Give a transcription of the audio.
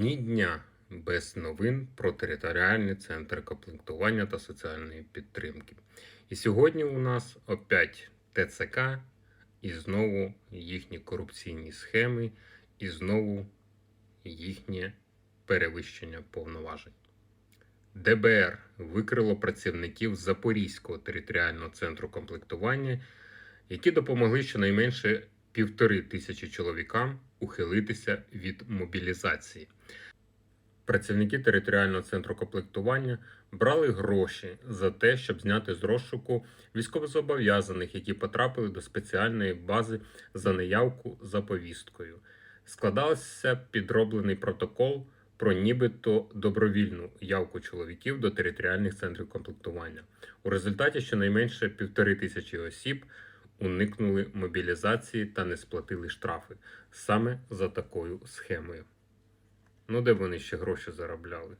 Ні дня без новин про територіальний центр комплектування та соціальної підтримки. І сьогодні у нас опять ТЦК, і знову їхні корупційні схеми, і знову їхнє перевищення повноважень. ДБР викрило працівників Запорізького територіального центру комплектування, які допомогли щонайменше півтори тисячі чоловікам ухилитися від мобілізації. Працівники територіального центру комплектування брали гроші за те, щоб зняти з розшуку військовозобов'язаних, які потрапили до спеціальної бази за неявку за повісткою. Складався підроблений протокол про нібито добровільну явку чоловіків до територіальних центрів комплектування. У результаті щонайменше півтори тисячі осіб уникнули мобілізації та не сплатили штрафи саме за такою схемою. Ну, де вони ще гроші заробляли?